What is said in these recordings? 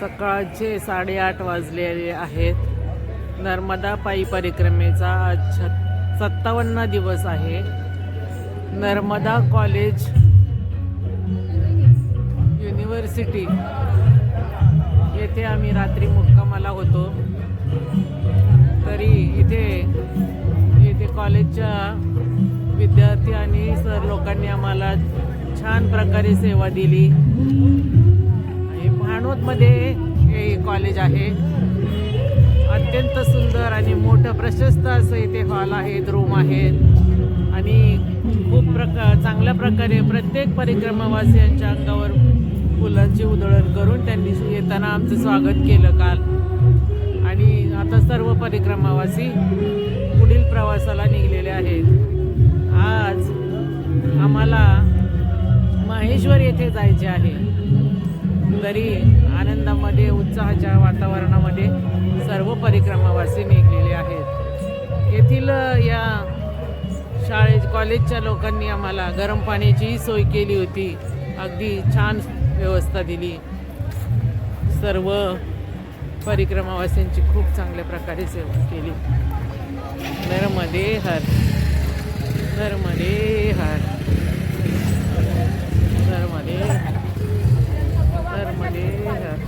सकाळचे साडेआठ वाजलेले आहेत. नर्मदा पायी परिक्रमेचा आज छ- सत्तावन्न दिवस आहे. नर्मदा कॉलेज युनिव्हर्सिटी येथे आम्ही रात्री मुक्कामाला होतो. तरी इथे येथे कॉलेजच्या विद्यार्थी आणि सर लोकांनी आम्हाला छान प्रकारे सेवा दिली. आणि हे कॉलेज आहे. अत्यंत सुंदर आणि मोठं प्रशस्त असं इथे हॉल आहेत रूम आहेत. आणि खूप प्रकार चांगल्या प्रकारे प्रत्येक परिक्रमावासियांच्या अंगावर फुलांची उधळण करून त्यांनी येताना आमचं स्वागत केलं काल. आणि आता सर्व परिक्रमावासी पुढील प्रवासाला निघलेले आहेत. आज आम्हाला माहेश्वर येथे जायचे आहे. तरी आनंदामध्ये उत्साहाच्या वातावरणामध्ये सर्व परिक्रमावासी निघलेले आहेत. येथील या शाळे कॉलेजच्या लोकांनी आम्हाला गरम पाण्याचीही सोय केली होती. अगदी छान व्यवस्था दिली. सर्व परिक्रमावासींची खूप चांगल्या प्रकारे सेवा केली. नर्मदे हर नर्मदे हर नर्मदे नर्मदे हर नर्मदे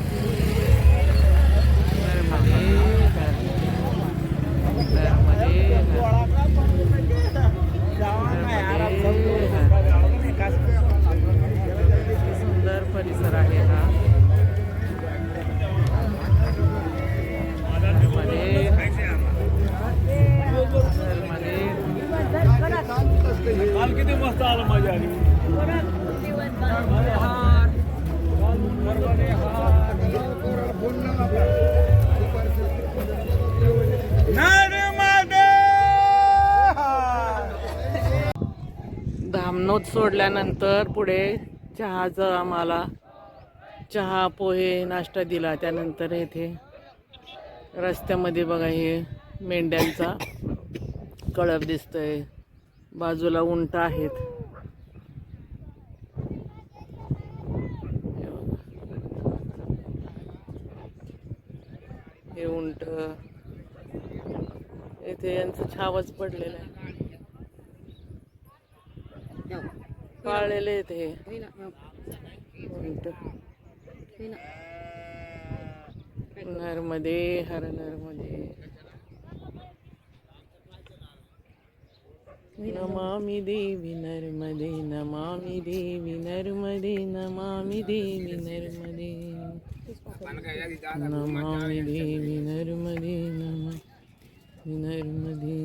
धामणोत सोडल्यानंतर पुढे चहाचं आम्हाला चहा पोहे नाश्ता दिला. त्यानंतर येथे रस्त्यामध्ये बघा हे मेंढ्यांचा कळप दिसतंय. बाजूला उंट आहेत. हे हे उंट. येथे यांचं छावच पडलेलं आहे. पाळलेले आहेत हे. नर्मदे हर नर्मदे नमामि देवी नर्मदे नमामि देवी नर्मदे नमामि देवी नर्मदे. नमामि देवी नर्मदे नमामि नर्मदे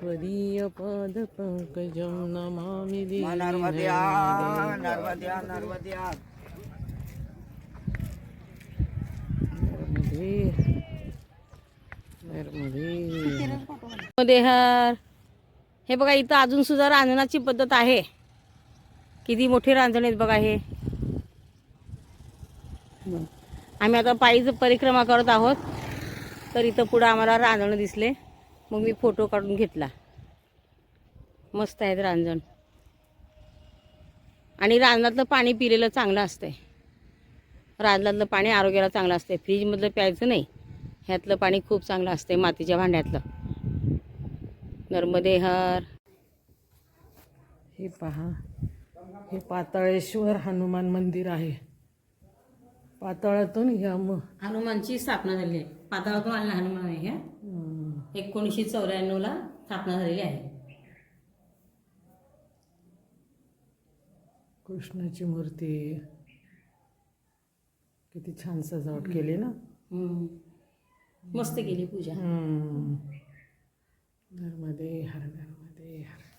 त्वदीयपादपङ्कजं नमामि नर्मद्या नर्मद्या नर्मद्या हे बघा इथं अजून सुद्धा रांजणाची पद्धत आहे. किती मोठी रांजण आहेत बघा हे. आम्ही आता पायीच परिक्रमा करत आहोत. तर इथं पुढं आम्हाला रांजणं दिसले. मग मी फोटो काढून घेतला. मस्त आहेत रांजण. आणि रांजणातलं पाणी पिलेलं चांगलं असतंय. रांजणातलं पाणी आरोग्याला चांगलं असतंय. फ्रीजमधलं प्यायचं नाही. ह्यातलं पाणी खूप चांगलं असतंय मातीच्या भांड्यातलं. नर्मदेहर. हे पहा. हे पाताळेश्वर हनुमान मंदिर आहे. पाताळातून या मग. हनुमानची स्थापना झाली आहे. पाताळातून आलेला हनुमान आहे ह्या एकोणीसशे चौऱ्याण्णवला स्थापना झालेली आहे. कृष्णाची मूर्ती किती छान सजावट केली ना. मस्त केली पूजा. हम्म. नर्मदे हर नर्मदे हर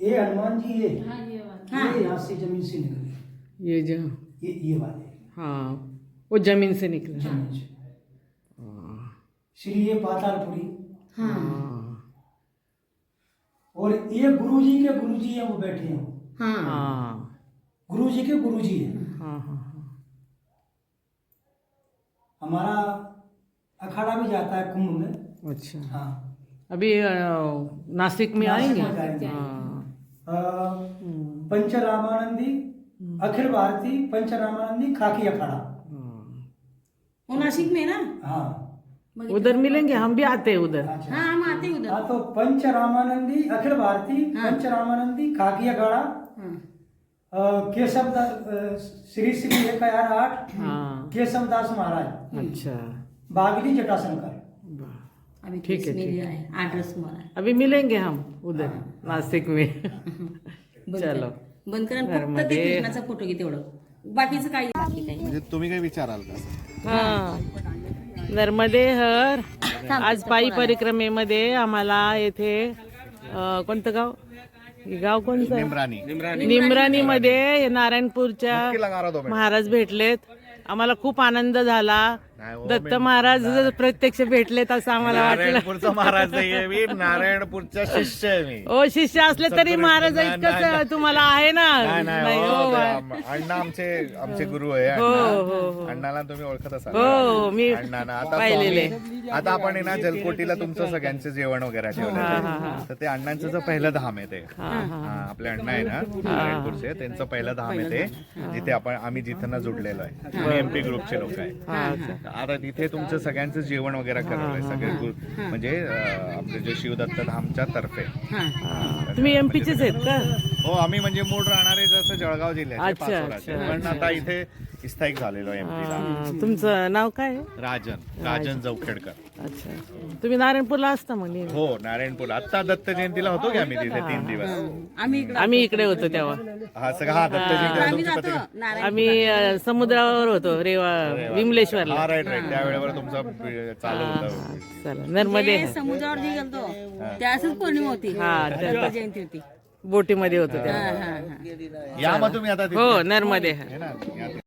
ये हनुमान जी ये। हाँ। ये यहाँ से ज़मीन से निकले। ये जो ये ये वाले। हाँ वो ज़मीन से निकला। ज़मीन से। श्री ये पातालपुरी हाँ। और ये गुरु जी के गुरु जी हैं वो बैठे हैं। हाँ। हाँ। गुरु जी के गुरु जी हैं। हाँ हाँ हाँ। हमारा अखाड़ा भी जाता है कुंभ में। अच्छा। हाँ। अभी नासिक में आएँगे। हाँ। अ, पंचरामानंदी अखिल भारतीय पंचरामानंदी खाकी अखाड़ा। वो नासिक में ना? हाँ। उधर मिलेंगे हम भी आते हैं उधर। अच्छा। हाँ हम आते हैं उधर। हाँ तो पंचरामानंदी अखिल भारतीय पंचरामानंदी खाकी अखाड़ा। हाँ। केशव दास श्री श्री एक हज़ार आठ हाँ। केशव दास महाराज। अच्छा। बागली जटाशंकर। अभी ठीक है, ठीक है। एड्रेस हमारा अभी मिलेंगे हम उधर नासिक में। बंद चलो. बंद करा आणि फक्त ते घरमध्ये- कृष्णाचा फोटो घे तेवढं। बाकीचं काही बाकी काही म्हणजे तुम्ही काही विचाराल का? हा. नर्मदे हर आज पायी परिक्रमेमध्ये आम्हाला येथे अ, कोणतं गाव? हे गाव कोणतं? निमराणी. निमराणी. मध्ये नारायणपूरच्या नक्की लगा रहा दो मिनिट. महाराज भेटलेत. आम्हाला खूप आनंद झाला. दत्त महाराज प्रत्यक्ष भेटलेत असं आम्हाला वाटलं. महाराज मी नारायणपूरचा शिष्य आहे मी. ओ शिष्य असले तरी महाराज इतकंच नाही. तुम्हाला आहे ना. हो, हो, अण्णा आमचे आमचे गुरु आहे हो, अण्णा. हो, हो. अण्णाला तुम्ही ओळखत असाल. हो, मी पाहिलेले. आता आपण ना जलकोटीला तुमचं सगळ्यांचं जेवण वगैरे ठेवलं तर ते अण्णांचं जो पहिलं धाम आहे ते. हा, हा. हा, आपले अण्णा आहे ना नारायणपूरचे. त्यांचं पहिलं धाम आहे ते. जिथे आपण आम्ही जिथं जुडलेलो आहे. एमपी ग्रुपचे लोक आहे. हा. आता तिथे तुमचं सगळ्यांचं जेवण वगैरे करवलंय सगळे म्हणजे आपले जे शिवदत्त धामच्या तर्फे. तुम्ही एमपीचेच आहेत का? हो आम्ही म्हणजे मूळ राहणारे जसं जळगाव जिल्ह्याचे अच्छा, पाचोराचे. अच्छा. पण आता इथे स्थायिक झालेलो एमपीला हा, तुमचं नाव काय आहे? राजन राजन जवखेडकर. अच्छा. तुम्ही नारायणपूरला असता मग नेहमी? हो नारायणपूर आता दत्त जयंतीला होतो की आम्ही तिथे तीन दिवस? आम्ही इकडे आम्ही इकडे होतो तेव्हा. हा सगळं हा दत्त जयंती आम्ही तुमची जातो पत्रिका नारायण आम्ही अ, समुद्रावर होतो रेवा विमलेश्वरला. हा राईट राईट त्या वेळेवर तुमचा चालू होता. चला. नर्मदे. ते समुद्रावर जे गेलतो त्याच पौर्णिमा होती. हा, त्या- दत्त. जयंती होती. बोटीमध्ये होतो तेव्हा हा हा हा या मग तुम्ही आता तिथे. हो नर्मदे हे ना, या.